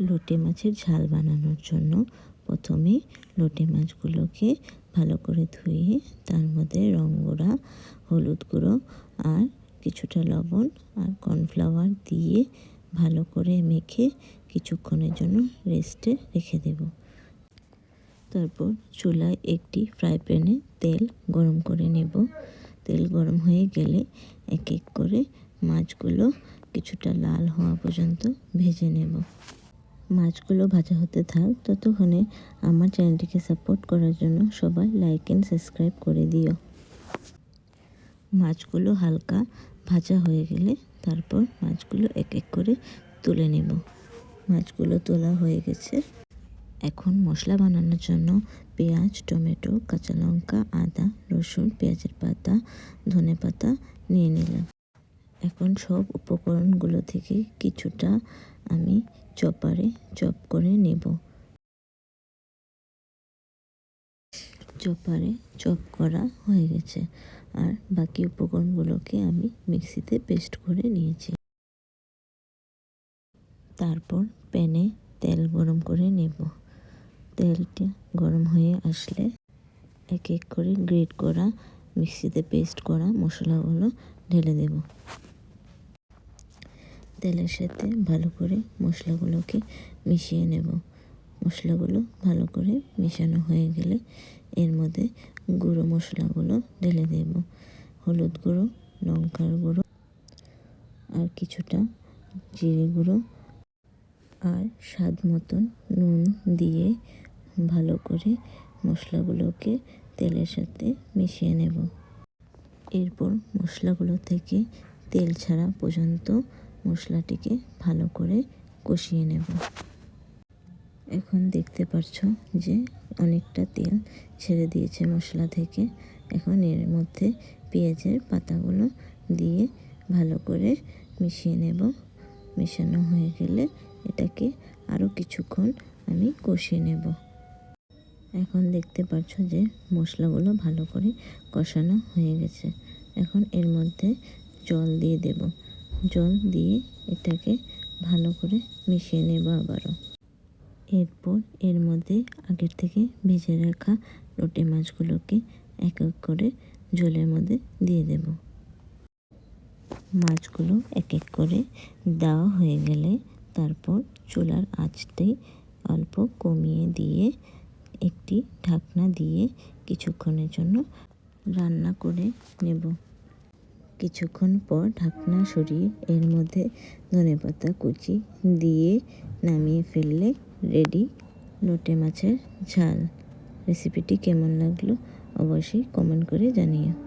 লোটে মাছের ঝাল বানানোর জন্য প্রথমে লোটে মাছগুলোকে ভালো করে ধুয়ে তার মধ্যে রং গুঁড়া, হলুদ গুঁড়ো আর কিছুটা লবণ আর কর্নফ্লাওয়ার দিয়ে ভালো করে মেখে কিছুক্ষণের জন্য রেস্টে রেখে দেব। তারপর চুলায় একটি ফ্রাই প্যানে তেল গরম করে নেব। তেল গরম হয়ে গেলে এক এক করে মাছগুলো কিছুটা লাল হওয়া পর্যন্ত ভেজে নেব। মাছগুলো ভাজা হতে থাক, ততক্ষণে আমার চ্যানেলটিকে সাপোর্ট করার জন্য সবাই লাইক অ্যান্ড সাবস্ক্রাইব করে দিও। মাছগুলো হালকা ভাজা হয়ে গেলে তারপর মাছগুলো এক এক করে তুলে নেব। মাছগুলো তোলা হয়ে গেছে। এখন মশলা বানানোর জন্য পেঁয়াজ, টমেটো, কাঁচা লঙ্কা, আদা, রসুন, পেঁয়াজের পাতা ধনে পাতা নিয়ে নিলাম। এখন সব উপকরণগুলো থেকে কিছুটা আমি চপারে চপ করে নেব। চপারে চপ করা হয়ে গেছে। আর বাকি উপকরণগুলোকে আমি মিক্সিতে পেস্ট করে নিয়েছি। তারপর প্যানে তেল গরম করে নেব। তেলটা গরম হয়ে আসলে এক এক করে গ্রেট করা মিক্সিতে পেস্ট করা মশলাগুলো ঢেলে দেব। তেলের সাথে ভালো করে মশলাগুলোকে মিশিয়ে নেব। মশলাগুলো ভালো করে মেশানো হয়ে গেলে এর মধ্যে গুঁড়ো মশলাগুলো ঢেলে দেব। হলুদ গুঁড়ো, লঙ্কার গুঁড়ো, আর কিছুটা জিরে গুঁড়ো, আর স্বাদ মতন নুন দিয়ে ভালো করে মশলাগুলোকে তেলের সাথে মিশিয়ে নেব। এরপর মশলাগুলো থেকে তেল ছাড়া পর্যন্ত মশলাটিকে ভালো করে কষিয়ে নেব। এখন দেখতে পাচ্ছ যে অনেকটা তেল ছেড়ে দিয়েছে মশলা থেকে। এখন এর মধ্যে পেঁয়াজের পাতাগুলো দিয়ে ভালো করে মিশিয়ে নেব। মেশানো হয়ে গেলে এটাকে আরও কিছুক্ষণ আমি কষিয়ে নেব। এখন দেখতে পাচ্ছ যে মশলাগুলো ভালো করে কষানো হয়ে গেছে। এখন এর মধ্যে জল দিয়ে দেব। জল দিয়ে এটাকে ভালো করে মিশিয়ে নেব আবারও। এরপর এর মধ্যে আগের থেকে ভেজে রাখা লোটে মাছগুলোকে এক এক করে জলের মধ্যে দিয়ে দেব। মাছগুলো এক এক করে দেওয়া হয়ে গেলে তারপর চুলার আঁচটি অল্প কমিয়ে দিয়ে একটি ঢাকনা দিয়ে কিছুক্ষণের জন্য রান্না করে নেব। কিছুক্ষণ পর ঢাকনা সরিয়ে এর মধ্যে ধনেপাতা কুচি দিয়ে নামিয়ে ফেললে রেডি। লোটে মাছের ঝাল। রেসিপিটি কেমন লাগল অবশ্যই কমেন্ট করে জানিও।